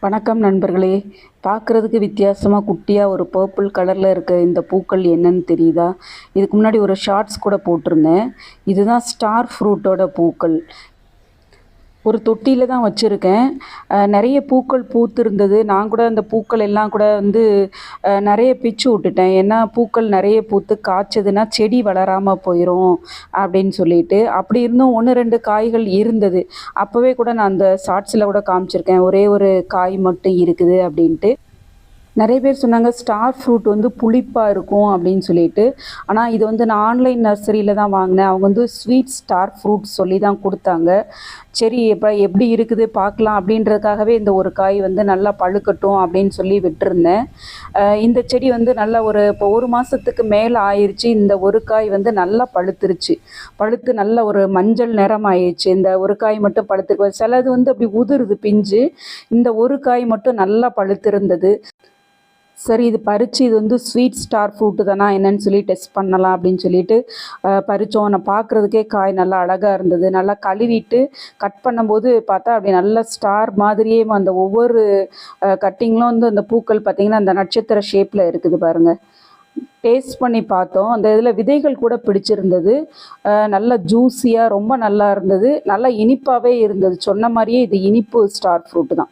வணக்கம் நண்பர்களே. பார்க்குறதுக்கு வித்தியாசமாக குட்டியாக ஒரு பர்பிள் கலரில் இருக்க இந்த பூக்கள் என்னன்னு தெரியுதா? இதுக்கு முன்னாடி ஒரு ஷார்ட்ஸ் கூட போட்டிருந்தேன். இதுதான் ஸ்டார் ஃப்ரூட்டோட பூக்கள். ஒரு தொட்டியில் தான் வச்சுருக்கேன். நிறைய பூக்கள் பூத்திருந்தது. நான் கூட அந்த பூக்கள் எல்லாம் கூட வந்து நிறைய பிச்சு விட்டுட்டேன். ஏன்னா பூக்கள் நிறைய பூத்து காய்ச்சதுன்னா செடி வளராமல் போயிடும் அப்படின்னு சொல்லிட்டு. அப்படி இருந்தும் ஒன்று ரெண்டு காய்கள் இருந்தது. அப்போவே கூட நான் அந்த ஷார்ட்ஸில் கூட காமிச்சிருக்கேன். ஒரே ஒரு காய் மட்டும் இருக்குது அப்படின்ட்டு. நிறைய பேர் சொன்னாங்க ஸ்டார் ஃப்ரூட் வந்து புளிப்பாக இருக்கும் அப்படின்னு சொல்லிட்டு. ஆனால் இது வந்து நான் ஆன்லைன் நர்சரியில் தான் வாங்கினேன். அவங்க வந்து ஸ்வீட் ஸ்டார் ஃப்ரூட் சொல்லி தான் கொடுத்தாங்க. சரி இப்போ எப்படி இருக்குது பார்க்கலாம் அப்படின்றதுக்காகவே இந்த ஒரு காய் வந்து நல்லா பழுக்கட்டும் அப்படின்னு சொல்லி விட்டுருந்தேன். இந்த செடி வந்து நல்லா ஒரு இப்போ ஒரு மாதத்துக்கு மேலே ஆயிடுச்சு இந்த ஒரு காய் வந்து நல்லா பழுத்துருச்சு. பழுத்து நல்ல ஒரு மஞ்சள் நிறம் ஆயிடுச்சு இந்த ஒரு காய் மட்டும் பழுத்துருக்கு சிலது வந்து அப்படி உதிருது பிஞ்சு. இந்த ஒரு காய் மட்டும் நல்லா பழுத்திருந்தது. சரி இது பறித்து இது வந்து ஸ்வீட் ஸ்டார் ஃப்ரூட்டு தானா என்னன்னு சொல்லி டெஸ்ட் பண்ணலாம் அப்படின்னு சொல்லிட்டு பறித்தோம் நான் பார்க்குறதுக்கே காய் நல்லா அழகாக இருந்தது. நல்லா கழுவிட்டு கட் பண்ணும்போது பார்த்தா அப்படி நல்ல ஸ்டார் மாதிரியே அந்த ஒவ்வொரு கட்டிங்லும் வந்து அந்த பூக்கள் பார்த்திங்கன்னா அந்த நட்சத்திர ஷேப்பில் இருக்குது பாருங்கள் டேஸ்ட் பண்ணி பார்த்தோம். அந்த இதில் விதைகள் கூட பிடிச்சிருந்தது. நல்லா ஜூஸியாக ரொம்ப நல்லா இருந்தது. நல்லா இனிப்பாகவே இருந்தது. சொன்ன மாதிரியே இது இனிப்பு ஸ்டார் ஃப்ரூட்டு தான்.